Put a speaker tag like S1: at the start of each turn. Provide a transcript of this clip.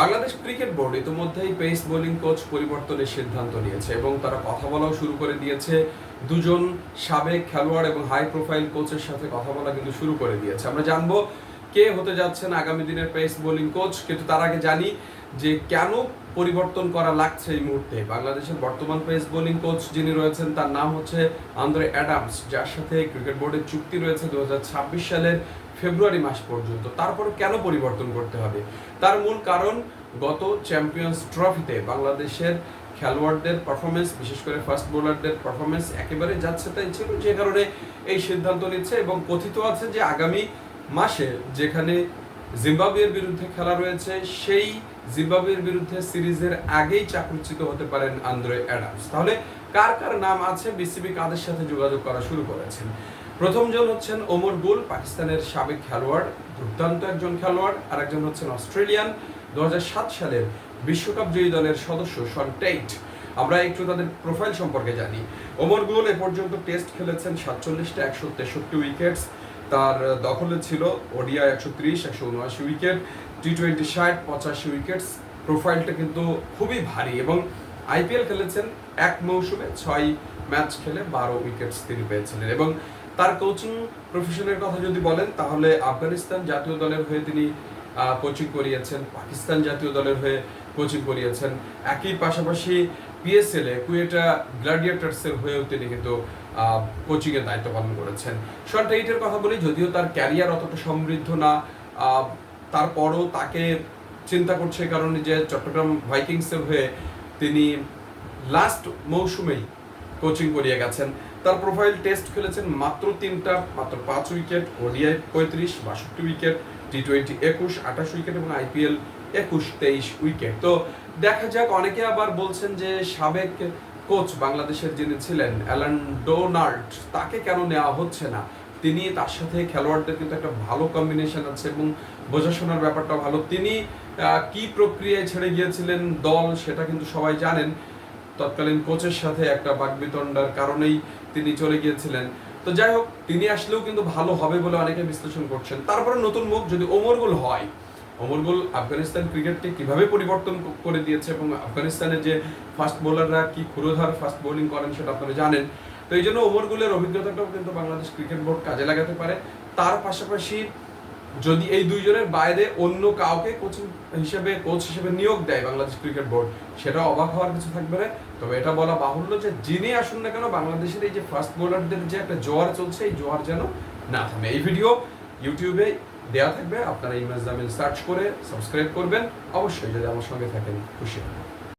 S1: Bangladesh cricket board ইতিমধ্যেই pace bowling coach পরিবর্তনের সিদ্ধান্ত নিয়েছে এবং তারা কথা বলাও শুরু করে দিয়েছে। দুজন সাবেক খেলোয়াড় এবং হাই প্রোফাইল কোচের সাথে কথা বলা কিন্তু শুরু করে দিয়েছে। আমরা জানব কে হতে যাচ্ছেন আগামী দিনের পেস বোলিং কোচ, কিন্তু তার আগে জানি যে কেন পরিবর্তন করা লাগছে এই মুহূর্তে। বাংলাদেশের বর্তমান পেস বোলিং কোচ যিনি রয়েছেন, তার নাম হচ্ছে আন্দ্রে অ্যাডামস, যার সাথে ক্রিকেট বোর্ডের চুক্তি রয়েছে দু হাজার ছাব্বিশ সালের ফেব্রুয়ারি মাস পর্যন্ত। তারপর কেন পরিবর্তন করতে হবে? তার মূল কারণ গত চ্যাম্পিয়ন্স ট্রফিতে বাংলাদেশের খেলোয়াড়দের পারফরমেন্স বিশেষ করে ফাস্ট বোলারদের পারফরমেন্স একেবারে যাচ্ছে তাই ছিল যে কারণে এই সিদ্ধান্ত নিচ্ছে এবং কথিত আছে যে আগামী মাসে যেখানে জিম্বাবুয়ের বিরুদ্ধে খেলা রয়েছে, সেই জিম্বাবুয়ের বিরুদ্ধে সিরিজের আগেই চাকরিচ্যুত হতে পারেন আন্দ্রে অ্যাডামস। তাহলে কার কার নাম আছে? বিসিবি কাদের সাথে যোগাযোগ করা শুরু করেছেন? প্রথম জন হচ্ছেন ওমর গুল, পাকিস্তানের সাবেক খেলোয়াড়, দুর্দান্ত একজন খেলোয়াড় আর একজন হচ্ছেন অস্ট্রেলিয়ান দু সালের বিশ্বকাপ জয়ী দলের সদস্য শন টেইট। আমরা একটু তাদের প্রোফাইল সম্পর্কে জানি। ওমর গুল এ পর্যন্ত টেস্ট খেলেছেন সাতচল্লিশটা একশো তেষট্টি উইকেটস তার দখলে ছিল ওডিয়া একশো ত্রিশ, একশো উনআশি উইকেট টি টোয়েন্টি ষাট, পঁচাশি উইকেটস প্রোফাইলটা কিন্তু খুবই ভারী এবং আইপিএল খেলেছেন এক মৌসুমে ছয় ম্যাচ খেলে বারো উইকেটস তিনি পেয়েছিলেন এবং তার কোচিং প্রফেশনের কথা যদি বলেন, তাহলে আফগানিস্তান জাতীয় দলের হয়ে তিনি কোচিং করিয়েছেন, পাকিস্তান জাতীয় দলের হয়ে কোচিং করিয়েছেন। একই পাশাপাশি পিএসএল এ, কুয়েটা গ্ল্যাডিয়েটার্সের হয়েও তিনি কিন্তু কোচিং এর দায়িত্ব পালন করেছেন। শর্ট এইটের কথা বলি, যদিও তার ক্যারিয়ার অতটা সমৃদ্ধ না তারপরও তাকে চিন্তা করছে কারণ যে চট্টগ্রাম ভাইকিংসের হয়ে তিনি লাস্ট মৌসুমেই কোচিং করিয়ে গেছেন। তার প্রোফাইল টেস্ট খেলেছেন মাত্র তিনটা, মাত্র পাঁচ উইকেট ওডিআই পঁয়ত্রিশ, বাষট্টি উইকেট টি টোয়েন্টি একুশ, আঠাশ উইকেট এবং আইপিএল একুশ, তেইশ উইকেট তো দেখা যাক, অনেকে আবার বলছেন যে সাবেক কোচ বাংলাদেশের যিনি ছিলেন, অ্যালান ডোনাল্ড, তাকে কেন নেওয়া হচ্ছে না? তিনি তার সাথে খেলোয়াড়দের কিন্তু একটা ভালো কম্বিনেশন আছে এবং বোঝাশোনার ব্যাপারটা ভালো। তিনি কি প্রক্রিয়ায় ছেড়ে গিয়েছিলেন দল, সেটা কিন্তু সবাই জানেন। তৎকালীন কোচের সাথে একটা বাকবিতণ্ডার কারণেই তিনি চলে গিয়েছিলেন। তো যাই হোক তিনি আসলেও কিন্তু ভালো হবে বলে অনেকে বিশ্লেষণ করছেন। তারপরে নতুন মুখ যদি ওমরগুল হয় ওমরগুল আফগানিস্তান ক্রিকেটকে কীভাবে পরিবর্তন করে দিয়েছে এবং আফগানিস্তানের যে ফাস্ট বোলাররা কি ক্ষুরোধার ফাস্ট বোলিং করেন সেটা আপনারা জানেন। তো এই জন্য ওমরগুলের অভিজ্ঞতাটাও কিন্তু বাংলাদেশ ক্রিকেট বোর্ড কাজে লাগাতে পারে। তার পাশাপাশি যদি এই দুইজনের বাইরে অন্য কাউকে কোচ হিসেবে কোচ হিসেবে নিয়োগ দেয় বাংলাদেশ ক্রিকেট বোর্ড সেটা অবাক হওয়ার কিছু থাকবে না। তবে এটা বলা বাহুল্য যে যিনি আসুন না কেন, বাংলাদেশের এই যে ফাস্ট বোলারদের যে একটা জোয়ার চলছে, এই জোয়ার যেন না থামে। এই ভিডিও ইউটিউবে দেওয়া থাকবে। আপনারা ইমেজ জামিল সার্চ করে সাবস্ক্রাইব করবেন। অবশ্যই যদি আমার সঙ্গে থাকেন, খুশি হবেন।